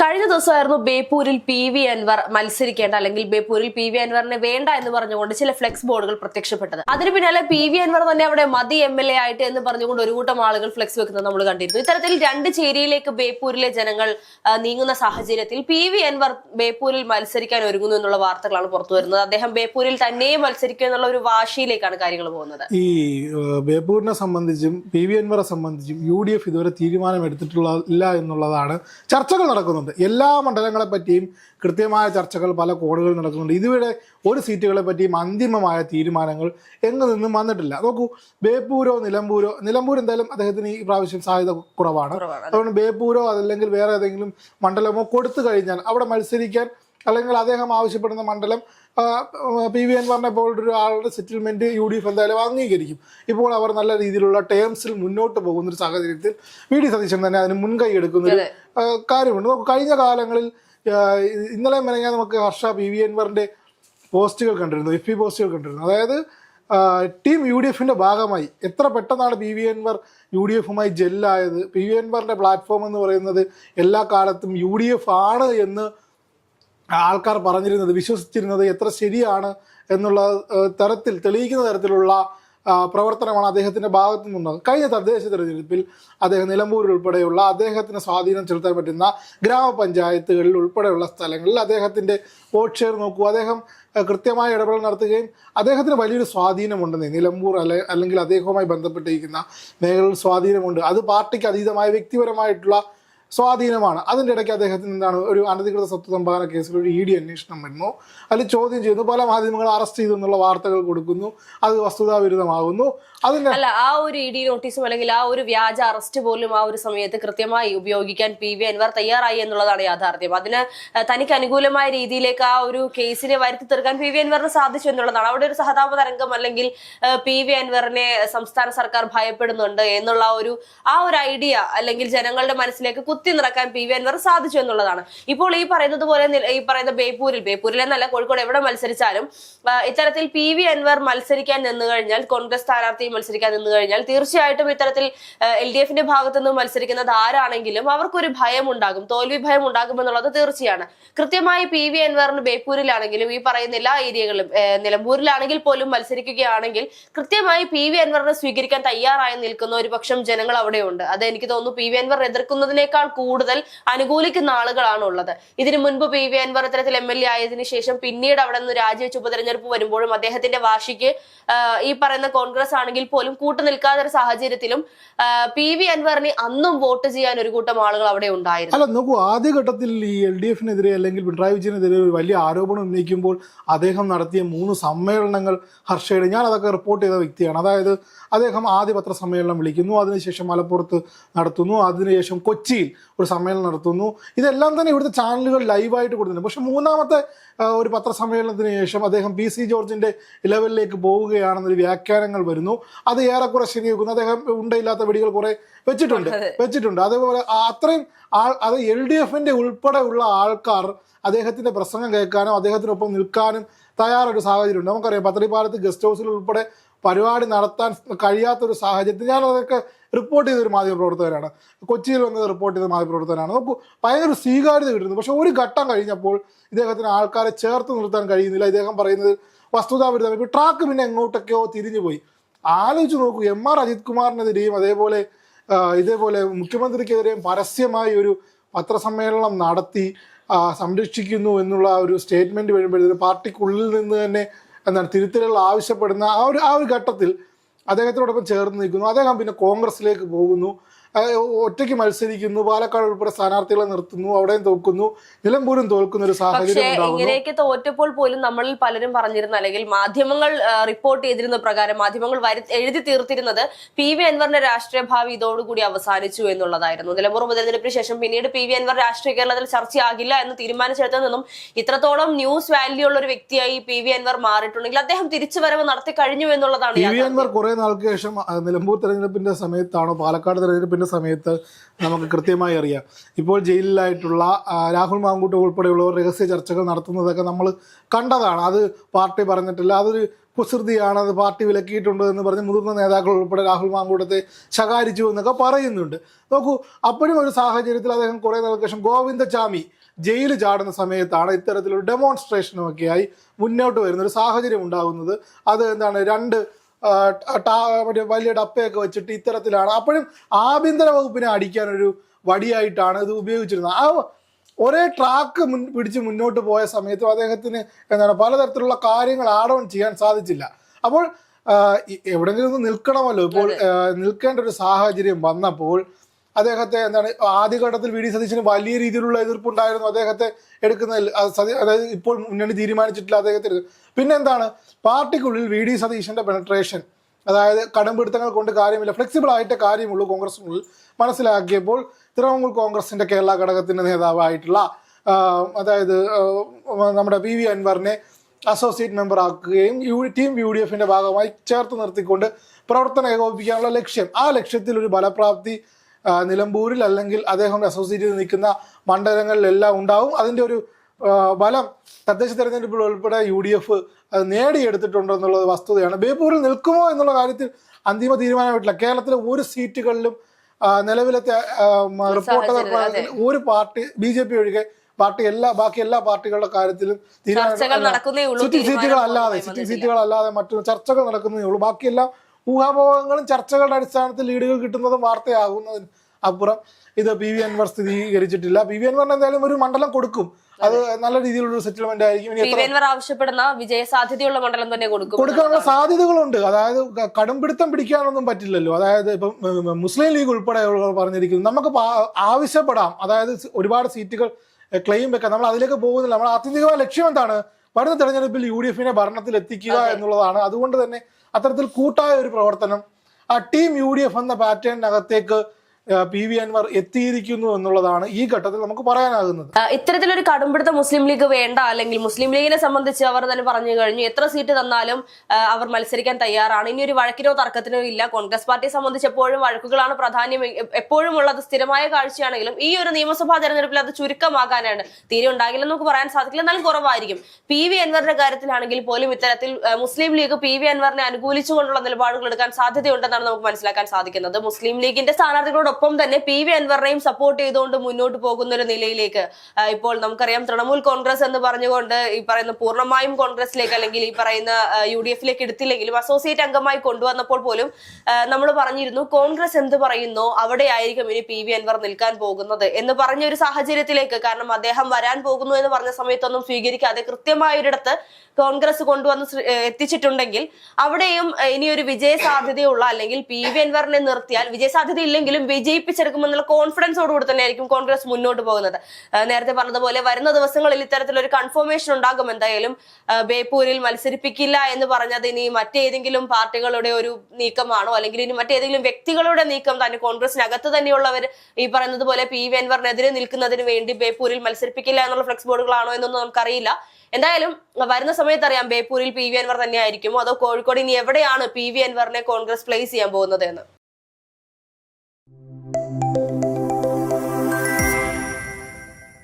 കഴിഞ്ഞ ദിവസമായിരുന്നു ബേപ്പൂരിൽ പി വി അൻവർ മത്സരിക്കേണ്ട അല്ലെങ്കിൽ ബേപ്പൂരിൽ പി വി അൻവറിനെ വേണ്ട എന്ന് പറഞ്ഞുകൊണ്ട് ചില ഫ്ലെക്സ് ബോർഡുകൾ പ്രത്യക്ഷപ്പെട്ടത്. അതിന് പിന്നാലെ പി വി അൻവർ തന്നെ അവിടെ മതി എം എൽ എ ആയിട്ട് എന്ന് പറഞ്ഞുകൊണ്ട് ഒരു കൂട്ടം ആളുകൾ ഫ്ലെക്സ് വെക്കുന്നത് നമ്മൾ കണ്ടിരുന്നു. ഇത്തരത്തിൽ രണ്ട് ചേരിയിലേക്ക് ബേപ്പൂരിലെ ജനങ്ങൾ നീങ്ങുന്ന സാഹചര്യത്തിൽ പി വി അൻവർ ബേപ്പൂരിൽ മത്സരിക്കാൻ ഒരുങ്ങുന്നു എന്നുള്ള വാർത്തകളാണ് പുറത്തു വരുന്നത്. അദ്ദേഹം ബേപ്പൂരിൽ തന്നെ മത്സരിക്കുക എന്നുള്ള ഒരു വാശിയിലേക്കാണ് കാര്യങ്ങൾ പോകുന്നത്. ഈ ബേപ്പൂരിനെ സംബന്ധിച്ചും പി വി അൻവറെ സംബന്ധിച്ചും യു ഡി എഫ് ഇതുവരെ തീരുമാനം എടുത്തിട്ടുള്ള ഇല്ല എന്നുള്ളതാണ് ചർച്ചകൾ നടക്കുന്നുണ്ട്. എല്ലാ മണ്ഡലങ്ങളെ പറ്റിയും കൃത്യമായ ചർച്ചകൾ പല കോണുകളിൽ നടക്കുന്നുണ്ട്. ഇതുവരെ ഒരു സീറ്റുകളെ പറ്റിയും അന്തിമമായ തീരുമാനങ്ങൾ എങ്ങു നിന്നും വന്നിട്ടില്ല. നോക്കൂ ബേപ്പൂരോ നിലമ്പൂരോ നിലമ്പൂർ എന്തായാലും അദ്ദേഹത്തിന് ഈ പ്രാവശ്യം സാധ്യത കുറവാണ്. അതുകൊണ്ട് ബേപ്പൂരോ അതല്ലെങ്കിൽ വേറെ ഏതെങ്കിലും മണ്ഡലമോ കൊടുത്തു കഴിഞ്ഞാൽ അവിടെ മത്സരിക്കാൻ അല്ലെങ്കിൽ അദ്ദേഹം ആവശ്യപ്പെടുന്ന മണ്ഡലം പി വി അൻവറിനെ പോലൊരു ആളുടെ സെറ്റിൽമെന്റ് യു ഡി എഫ് എന്തായാലും അംഗീകരിക്കും. ഇപ്പോൾ അവർ നല്ല രീതിയിലുള്ള ടേംസിൽ മുന്നോട്ട് പോകുന്ന ഒരു സാഹചര്യത്തിൽ വി ഡി സതീശൻ തന്നെ അതിന് മുൻകൈ എടുക്കുന്ന ഒരു കാര്യമുണ്ട്. നമുക്ക് കഴിഞ്ഞ കാലങ്ങളിൽ ഇന്നലെ മെനങ്ങാൻ നമുക്ക് ഹർഷ പി വി എൻവറിന്റെ പോസ്റ്റുകൾ കണ്ടിരുന്നു എഫ് പി പോസ്റ്റുകൾ കണ്ടിരുന്നു. അതായത് ടീം യു ഡി എഫിന്റെ ഭാഗമായി എത്ര പെട്ടെന്നാണ് P V Anvar U D എഫുമായി ജെല്ലായത്? പി വി എൻവറിന്റെ പ്ലാറ്റ്ഫോം എന്ന് പറയുന്നത് എല്ലാ കാലത്തും യു ഡി എഫ് ആണ് എന്ന് ആൾക്കാർ പറഞ്ഞിരുന്നത് വിശ്വസിച്ചിരുന്നത് എത്ര ശരിയാണ് എന്നുള്ള തരത്തിൽ തെളിയിക്കുന്ന തരത്തിലുള്ള പ്രവർത്തനമാണ് അദ്ദേഹത്തിന്റെ ഭാഗത്തു നിന്നുണ്ടാകുന്നത് കഴിഞ്ഞ തദ്ദേശ തെരഞ്ഞെടുപ്പിൽ അദ്ദേഹം നിലമ്പൂരിൽ ഉൾപ്പെടെയുള്ള അദ്ദേഹത്തിന് സ്വാധീനം ചെലുത്താൻ പറ്റുന്ന ഗ്രാമപഞ്ചായത്തുകളിൽ ഉൾപ്പെടെയുള്ള സ്ഥലങ്ങളിൽ അദ്ദേഹത്തിന്റെ വോട്ട് ഷെയർ നോക്കൂ. അദ്ദേഹം കൃത്യമായ ഇടപെടൽ നടത്തുകയും അദ്ദേഹത്തിന് വലിയൊരു സ്വാധീനമുണ്ടെന്ന് നിലമ്പൂർ അല്ലെ അല്ലെങ്കിൽ അദ്ദേഹവുമായി ബന്ധപ്പെട്ടിരിക്കുന്ന മേഖലയിൽ സ്വാധീനമുണ്ട്. അത് പാർട്ടിക്ക് അതീതമായ വ്യക്തിപരമായിട്ടുള്ള സ്വാധീനമാണ്. അതിന്റെ ഇടയ്ക്ക് അദ്ദേഹത്തിന് എന്താണ് ഒരു അനധികൃത സ്വത്ത് സമ്പാദന കേസിൽ ഒരു ഇ ഡി അന്വേഷണം വരുന്നു. അതിൽ ചോദ്യം ചെയ്യുന്നു. പല മാധ്യമങ്ങൾ അറസ്റ്റ് ചെയ്തു എന്നുള്ള വാർത്തകൾ കൊടുക്കുന്നു. അത് വസ്തുതാവിരുദ്ധമാകുന്നു. അതിന്റെ അല്ല ആ ഒരു ഇ ഡി നോട്ടീസും അല്ലെങ്കിൽ ആ ഒരു വ്യാജ അറസ്റ്റ് പോലും ആ ഒരു സമയത്ത് കൃത്യമായി ഉപയോഗിക്കാൻ പി വി അൻവർ തയ്യാറായി എന്നുള്ളതാണ് യാഥാർത്ഥ്യം. അതിന് തനിക്ക് അനുകൂലമായ രീതിയിലേക്ക് ആ ഒരു കേസിനെ വരുത്തി തീർക്കാൻ പി വി അൻവറിന് സാധിച്ചു എന്നുള്ളതാണ്. അവിടെ ഒരു സഹതാപ തരംഗം അല്ലെങ്കിൽ പി വി അൻവറിനെ സംസ്ഥാന സർക്കാർ ഭയപ്പെടുന്നുണ്ട് എന്നുള്ള ഒരു ആ ഒരു ഐഡിയ അല്ലെങ്കിൽ ജനങ്ങളുടെ മനസ്സിലേക്ക് കുത്തി നിറക്കാൻ പി വി അൻവർ സാധിച്ചു എന്നുള്ളതാണ്. ഇപ്പോൾ ഈ പറയുന്നത് പോലെ ഈ പറയുന്ന ബേപ്പൂരിൽ ബേപ്പൂരിൽ എന്നല്ല കോഴിക്കോട് എവിടെ മത്സരിച്ചാലും ഇത്തരത്തിൽ പി വി അൻവർ മത്സരിക്കാൻ നിന്ന് കഴിഞ്ഞാൽ കോൺഗ്രസ് സ്ഥാനാർത്ഥി മത്സരിക്കാൻ നിന്ന് കഴിഞ്ഞാൽ തീർച്ചയായിട്ടും ഇത്തരത്തിൽ എൽ ഡി എഫിന്റെ ഭാഗത്തു നിന്ന് മത്സരിക്കുന്നത് ആരാണെങ്കിലും അവർക്കൊരു ഭയം ഉണ്ടാകും തോൽവി ഭയം ഉണ്ടാകും എന്നുള്ളത് തീർച്ചയാണ്. കൃത്യമായി പി വി അൻവറിന് ബേപ്പൂരിലാണെങ്കിലും ഈ പറയുന്ന എല്ലാ ഏരിയകളിലും നിലമ്പൂരിലാണെങ്കിൽ പോലും മത്സരിക്കുകയാണെങ്കിൽ കൃത്യമായി പി വി അൻവറിനെ സ്വീകരിക്കാൻ തയ്യാറായി നിൽക്കുന്ന ഒരു പക്ഷം ജനങ്ങൾ അവിടെയുണ്ട്. അത് എനിക്ക് തോന്നുന്നു പി വി അൻവർ എതിർക്കുന്നതിനേക്കാൾ കൂടുതൽ അനുകൂലിക്കുന്ന ആളുകളാണ് ഉള്ളത് ഇതിനു മുൻപ് പി വി അൻവർ ഇത്തരത്തിൽ എം എൽ എ ആയതിനു ശേഷം പിന്നീട് അവിടെ നിന്ന് രാജിവെച്ച് ഉപതെരഞ്ഞെടുപ്പ് വരുമ്പോഴും അദ്ദേഹത്തിന്റെ വാശിക്ക് ഈ പറയുന്ന കോൺഗ്രസ് ആണെങ്കിൽ പോലും കൂട്ടു നിൽക്കാത്ത ഒരു സാഹചര്യത്തിലും പി വി അൻവറിനെ അന്നും വോട്ട് ചെയ്യാൻ ഒരു കൂട്ടം ആളുകൾ അവിടെ ഉണ്ടായിരുന്നു. അല്ല നോക്കൂ ആദ്യഘട്ടത്തിൽ ഈ എൽ ഡി എഫിനെതിരെ അല്ലെങ്കിൽ പിണറായി വിജയനെതിരെ ഒരു വലിയ ആരോപണം ഉന്നയിക്കുമ്പോൾ അദ്ദേഹം നടത്തിയ മൂന്ന് സമ്മേളനങ്ങൾ ഹർഷയുടെ ഞാൻ അതൊക്കെ റിപ്പോർട്ട് ചെയ്ത വ്യക്തിയാണ്. അതായത് അദ്ദേഹം ആദ്യ പത്രസമ്മേളനം വിളിക്കുന്നു അതിനുശേഷം മലപ്പുറത്ത് നടത്തുന്നു അതിനുശേഷം കൊച്ചിയിൽ ഒരു സമ്മേളനം നടത്തുന്നു. ഇതെല്ലാം തന്നെ ഇവിടുത്തെ ചാനലുകൾ ലൈവായിട്ട് കൊടുക്കുന്നുണ്ട്. പക്ഷെ മൂന്നാമത്തെ ഒരു പത്രസമ്മേളനത്തിന് ശേഷം അദ്ദേഹം പി സി ജോർജിന്റെ ലെവലിലേക്ക് പോവുകയാണെന്നൊരു വ്യാഖ്യാനങ്ങൾ വരുന്നു. അത് ഏറെക്കുറെ ശരിവെക്കുന്നു. അദ്ദേഹം ഉണ്ടയില്ലാത്ത വെടികൾ കുറെ വെച്ചിട്ടുണ്ട്. വെച്ചിട്ടുണ്ട്. അതേപോലെ അത്രയും ആൾ അത് എൽ ഡി എഫിന്റെ ഉൾപ്പെടെയുള്ള ആൾക്കാർ അദ്ദേഹത്തിന്റെ പ്രസംഗം കേൾക്കാനും അദ്ദേഹത്തിനൊപ്പം നിൽക്കാനും തയ്യാറൊരു സാഹചര്യമുണ്ട്. നമുക്കറിയാം പത്രപാലത്ത് ഗസ്റ്റ് ഹൗസിൽ ഉൾപ്പെടെ പരിപാടി നടത്താൻ കഴിയാത്തൊരു സാഹചര്യത്തിൽ ഞാൻ അതൊക്കെ റിപ്പോർട്ട് ചെയ്തൊരു മാധ്യമപ്രവർത്തകരാണ് കൊച്ചിയിൽ വന്നത് റിപ്പോർട്ട് ചെയ്ത മാധ്യമപ്രവർത്തകരാണ് നമുക്ക് ഭയങ്കര സ്വീകാര്യത കിട്ടുന്നു. പക്ഷെ ഒരു ഘട്ടം കഴിഞ്ഞപ്പോൾ ഇദ്ദേഹത്തിന് ആൾക്കാരെ ചേർത്ത് നിർത്താൻ കഴിയുന്നില്ല. ഇദ്ദേഹം പറയുന്നത് വസ്തുതാവിരുദ്ധം ഇപ്പോൾ ട്രാക്ക് പിന്നെ എങ്ങോട്ടൊക്കെയോ തിരിഞ്ഞു പോയി. ആലോചിച്ച് നോക്കൂ എം ആർ അജിത് കുമാറിനെതിരെയും അതേപോലെ ഇതേപോലെ മുഖ്യമന്ത്രിക്കെതിരെയും പരസ്യമായി ഒരു പത്രസമ്മേളനം നടത്തി സംരക്ഷിക്കുന്നു എന്നുള്ള ഒരു സ്റ്റേറ്റ്മെന്റ് വരുമ്പോഴത്തേക്കും പാർട്ടിക്കുള്ളിൽ നിന്ന് തന്നെ എന്താണ് തിരുത്തലുകൾ ആവശ്യപ്പെടുന്ന ആ ഒരു ആ ഒരു ഘട്ടത്തിൽ അദ്ദേഹത്തോടൊപ്പം ചേർന്ന് നിൽക്കുന്നു. അദ്ദേഹം പിന്നെ കോൺഗ്രസിലേക്ക് പോകുന്നു. ഒറ്റയ്ക്ക് മത്സരിക്കുന്നു പാലക്കാട് ഉൾപ്പെടെ സ്ഥാനാർത്ഥികളെ നിർത്തുന്നു അവിടെയും തോൽക്കുന്നു നിലമ്പൂരും തോൽക്കുന്ന ഒരു സാഹചര്യം ഇങ്ങനെയൊക്കെ തോറ്റപ്പോൾ പോലും നമ്മളിൽ പലരും പറഞ്ഞിരുന്ന അല്ലെങ്കിൽ മാധ്യമങ്ങൾ റിപ്പോർട്ട് ചെയ്തിരുന്ന പ്രകാരം മാധ്യമങ്ങൾ എഴുതി തീർത്തിരുന്നത് പി വി അൻവറിന്റെ രാഷ്ട്രീയ ഭാവി ഇതോടുകൂടി അവസാനിച്ചു എന്നുള്ളതായിരുന്നു. നിലമ്പൂർ ഉപതെരഞ്ഞെടുപ്പിന് ശേഷം പിന്നീട് പി വി അൻവർ രാഷ്ട്രീയ കേരളത്തിൽ ചർച്ചയാകില്ല എന്ന് തീരുമാനിച്ചെടുത്തു നിന്നും ഇത്രത്തോളം ന്യൂസ് വാല്യൂ ഉള്ള ഒരു വ്യക്തിയായി പി വി അൻവർ മാറിയിട്ടുണ്ടെങ്കിൽ അദ്ദേഹം തിരിച്ചുവരവ് നടത്തി കഴിഞ്ഞു എന്നുള്ളതാണ് പി വി അൻവർ കുറെ നാൾക്ക് ശേഷം നിലമ്പൂർ തെരഞ്ഞെടുപ്പിന്റെ സമയത്താണോ പാലക്കാട് തെരഞ്ഞെടുപ്പിന്റെ സമയത്ത് നമുക്ക് കൃത്യമായി അറിയാം. ഇപ്പോൾ ജയിലിലായിട്ടുള്ള രാഹുൽ മാങ്കൂട്ട് ഉൾപ്പെടെയുള്ളവർ രഹസ്യ ചർച്ചകൾ നടത്തുന്നതൊക്കെ നമ്മൾ കണ്ടതാണ്. അത് പാർട്ടി പറഞ്ഞിട്ടില്ല. അതൊരു കുസൃതിയാണ്. അത് പാർട്ടി വിലക്കിയിട്ടുണ്ട് എന്ന് പറഞ്ഞ് മുതിർന്ന നേതാക്കൾ ഉൾപ്പെടെ രാഹുൽ മാങ്കൂട്ടത്തെ ശകാരിച്ചു എന്നൊക്കെ പറയുന്നുണ്ട്. നോക്കൂ അപ്പോഴും ഒരു സാഹചര്യത്തിൽ അദ്ദേഹം കുറേ നാൾക്ക് ശേഷം ഗോവിന്ദചാമി ജയിൽ ചാടുന്ന സമയത്താണ് ഇത്തരത്തിലൊരു ഡെമോൺസ്ട്രേഷനും ഒക്കെയായി മുന്നോട്ട് വരുന്ന ഒരു സാഹചര്യം ഉണ്ടാകുന്നത്. അത് എന്താണ്? രണ്ട് വലിയ ഡപ്പയൊക്കെ വെച്ചിട്ട് ഇത്തരത്തിലാണ്. അപ്പോഴും ആഭ്യന്തര വകുപ്പിനെ അടിക്കാനൊരു വടിയായിട്ടാണ് ഇത് ഉപയോഗിച്ചിരുന്നത്. ആ ഒരേ ട്രാക്ക് മുൻ പിടിച്ച് മുന്നോട്ട് പോയ സമയത്തും അദ്ദേഹത്തിന് എന്താണ് പലതരത്തിലുള്ള കാര്യങ്ങൾ ആഡ് ഓൺ ചെയ്യാൻ സാധിച്ചില്ല. അപ്പോൾ എവിടെങ്കിലും നിൽക്കണമല്ലോ. ഇപ്പോൾ നിൽക്കേണ്ട ഒരു സാഹചര്യം വന്നപ്പോൾ അദ്ദേഹത്തെ എന്താണ് ആദ്യഘട്ടത്തിൽ വി ഡി സതീശന് വലിയ രീതിയിലുള്ള എതിർപ്പുണ്ടായിരുന്നു അദ്ദേഹത്തെ എടുക്കുന്നതിൽ അതായത് ഇപ്പോൾ മുന്നണി തീരുമാനിച്ചിട്ടില്ല അദ്ദേഹത്തിന് പിന്നെന്താണ് പാർട്ടിക്കുള്ളിൽ വി ഡി സതീശന്റെ പെനട്രേഷൻ അതായത് കടമ്പിടുത്തങ്ങൾ കൊണ്ട് കാര്യമില്ല ഫ്ലെക്സിബിൾ ആയിട്ട് കാര്യമുള്ളൂ കോൺഗ്രസിനുള്ളിൽ. മനസ്സിലാക്കിയപ്പോൾ തൃണമൂൽ കോൺഗ്രസിന്റെ കേരള ഘടകത്തിന്റെ നേതാവായിട്ടുള്ള അതായത് നമ്മുടെ പി വി അൻവറിനെ അസോസിയേറ്റ് മെമ്പർ ആക്കുകയും യു ടീം യു ഡി എഫിന്റെ ഭാഗമായി ചേർത്ത് നിർത്തിക്കൊണ്ട് പ്രവർത്തനം ഏകോപിപ്പിക്കാനുള്ള ലക്ഷ്യം. ആ ലക്ഷ്യത്തിൽ ഒരു ഫലപ്രാപ്തി നിലമ്പൂരിൽ അല്ലെങ്കിൽ അദ്ദേഹം അസോസിയേറ്റ് ചെയ്ത് നിൽക്കുന്ന മണ്ഡലങ്ങളിലെല്ലാം ഉണ്ടാവും. അതിന്റെ ഒരു ബലം തദ്ദേശ തെരഞ്ഞെടുപ്പിൽ ഉൾപ്പെടെ യു ഡി എഫ് അത് നേടിയെടുത്തിട്ടുണ്ട് എന്നുള്ളത് വസ്തുതയാണ്. ബേപ്പൂരിൽ നിൽക്കുമോ എന്നുള്ള കാര്യത്തിൽ അന്തിമ തീരുമാനമായിട്ടില്ല. കേരളത്തിലെ ഒരു സീറ്റുകളിലും നിലവിലത്തെ റിപ്പോർട്ട് റിപ്പോർട്ടർ ഒരു പാർട്ടി ബി ജെ പി ഒഴികെ പാർട്ടി എല്ലാ ബാക്കി എല്ലാ പാർട്ടികളുടെ കാര്യത്തിലും സിറ്റിംഗ് സീറ്റുകൾ അല്ലാതെ സിറ്റിംഗ് സീറ്റുകൾ അല്ലാതെ മറ്റു ചർച്ചകൾ നടക്കുന്നേ ഉള്ളൂ. ബാക്കിയെല്ലാം ഊഹാപോഹങ്ങളും ചർച്ചകളുടെ അടിസ്ഥാനത്തിൽ ലീഡുകൾ കിട്ടുന്നതും വാർത്തയാകുന്നതിന് അപ്പുറം. ഇത് പി വി അൻവർ സ്ഥിരീകരിച്ചിട്ടില്ല. പി വി അൻവറിന് എന്തായാലും ഒരു മണ്ഡലം കൊടുക്കും. അത് നല്ല രീതിയിലുള്ള സെറ്റിൽമെന്റ് ആയിരിക്കും. അൻവർ ആവശ്യപ്പെടുന്ന വിജയ സാധ്യതയുള്ള മണ്ഡലം തന്നെ കൊടുക്കും. കൊടുക്കാനുള്ള സാധ്യതകളുണ്ട്. അതായത് കടുംപിടുത്തം പിടിക്കാനൊന്നും പറ്റില്ലല്ലോ. അതായത് ഇപ്പം മുസ്ലിം ലീഗ് ഉൾപ്പെടെയുള്ളവർ പറഞ്ഞിരിക്കുന്നു. നമുക്ക് ആവശ്യപ്പെടാം. അതായത് ഒരുപാട് സീറ്റുകൾ ക്ലെയിം വെക്കാം നമ്മൾ അതിലേക്ക് പോകുന്നില്ല. നമ്മൾ ആത്യന്തികമായ ലക്ഷ്യം എന്താണ്? വരുന്ന തെരഞ്ഞെടുപ്പിൽ യു ഡി എഫിനെ ഭരണത്തിൽ എത്തിക്കുക എന്നുള്ളതാണ്. അതുകൊണ്ട് തന്നെ അത്തരത്തിൽ കൂട്ടായ ഒരു പ്രവർത്തനം ആ ടീം യു ഡി എഫ് എന്ന പാറ്റേണിനകത്തേക്ക് പി വി അൻവർ എത്തിയിരിക്കുന്നു എന്നുള്ളതാണ് ഈ ഘട്ടത്തിൽ നമുക്ക് പറയാനാകുന്നത്. ഇത്തരത്തിലൊരു കടുംപിടുത്ത മുസ്ലിം ലീഗ് വേണ്ട അല്ലെങ്കിൽ മുസ്ലിം ലീഗിനെ സംബന്ധിച്ച് അവർ തന്നെ പറഞ്ഞു കഴിഞ്ഞു. എത്ര സീറ്റ് തന്നാലും അവർ മത്സരിക്കാൻ തയ്യാറാണ്. ഇനി ഒരു വഴക്കിനോ തർക്കത്തിനോ ഇല്ല. കോൺഗ്രസ് പാർട്ടിയെ സംബന്ധിച്ച് എപ്പോഴും വഴക്കുകളാണ് പ്രാധാന്യം എപ്പോഴും ഉള്ളത്. സ്ഥിരമായ കാഴ്ചയാണെങ്കിലും ഈ ഒരു നിയമസഭാ തെരഞ്ഞെടുപ്പിൽ അത് ചുരുക്കമാകാനാണ്. തീരെ ഉണ്ടാകില്ലെന്ന് നമുക്ക് പറയാൻ സാധിക്കില്ല. എന്നാലും കുറവായിരിക്കും. പി വി അൻവറിന്റെ കാര്യത്തിലാണെങ്കിൽ പോലും ഇത്തരത്തിൽ മുസ്ലിം ലീഗ് പി വി അൻവറിനെ അനുകൂലിച്ചുകൊണ്ടുള്ള നിലപാടുകൾ എടുക്കാൻ സാധ്യതയുണ്ടെന്നാണ് നമുക്ക് മനസ്സിലാക്കാൻ സാധിക്കുന്നത്. മുസ്ലിം ലീഗിന്റെ സ്ഥാനാർത്ഥികളോടൊപ്പം തന്നെ പി വി അൻവറിനെയും സപ്പോർട്ട് ചെയ്തുകൊണ്ട് മുന്നോട്ട് പോകുന്ന ഒരു നിലയിലേക്ക് ഇപ്പോൾ നമുക്കറിയാം തൃണമൂൽ കോൺഗ്രസ് എന്ന് പറഞ്ഞുകൊണ്ട് ഈ പറയുന്ന പൂർണമായും കോൺഗ്രസിലേക്ക് അല്ലെങ്കിൽ ഈ പറയുന്ന യു ഡി എഫിലേക്ക് എടുത്തില്ലെങ്കിലും അസോസിയേറ്റ് അംഗമായി കൊണ്ടുവന്നപ്പോൾ പോലും നമ്മൾ പറഞ്ഞിരുന്നു കോൺഗ്രസ് എന്ത് പറയുന്നോ അവിടെ ആയിരിക്കും ഇനി പി വി അൻവർ നിൽക്കാൻ പോകുന്നത് എന്ന് പറഞ്ഞ ഒരു സാഹചര്യത്തിലേക്ക്. കാരണം അദ്ദേഹം വരാൻ പോകുന്നു എന്ന് പറഞ്ഞ സമയത്തൊന്നും സ്വീകരിക്കാതെ കൃത്യമായൊരിടത്ത് കോൺഗ്രസ് കൊണ്ടുവന്ന് എത്തിച്ചിട്ടുണ്ടെങ്കിൽ അവിടെയും ഇനി ഒരു വിജയ സാധ്യതയുള്ള അല്ലെങ്കിൽ പി വി അൻവറിനെ നിർത്തിയാൽ വിജയ സാധ്യത ഇല്ലെങ്കിലും വിജയിപ്പിച്ചെടുക്കുമെന്നുള്ള കോൺഫിഡൻസോടുകൂടി തന്നെ ആയിരിക്കും കോൺഗ്രസ് മുന്നോട്ട് പോകുന്നത്. നേരത്തെ പറഞ്ഞതുപോലെ വരുന്ന ദിവസങ്ങളിൽ ഇത്തരത്തിലൊരു കൺഫർമേഷൻ ഉണ്ടാകും എന്തായാലും. ബേപ്പൂരിൽ മത്സരിപ്പിക്കില്ല എന്ന് പറഞ്ഞത് ഇനി മറ്റേതെങ്കിലും പാർട്ടികളുടെ ഒരു നീക്കമാണോ? അല്ലെങ്കിൽ ഇനി മറ്റേതെങ്കിലും വ്യക്തികളുടെ നീക്കം തന്നെ കോൺഗ്രസിനകത്ത് തന്നെയുള്ളവർ ഈ പറയുന്നത് പോലെ പി വി അൻവറിനെതിരെ നിൽക്കുന്നതിന് വേണ്ടി ബേപ്പൂരിൽ മത്സരിപ്പിക്കില്ല എന്നുള്ള ഫ്ലെക്സ് ബോർഡുകളാണോ എന്നൊന്നും നമുക്കറിയില്ല. എന്തായാലും വരുന്ന സമയത്ത് അറിയാം ബേപ്പൂരിൽ പി വി അൻവർ തന്നെയായിരിക്കുമോ അതോ കോഴിക്കോട് ഇനി എവിടെയാണ് പി വി അൻവറിനെ കോൺഗ്രസ് പ്ലേസ് ചെയ്യാൻ പോകുന്നത് എന്ന്.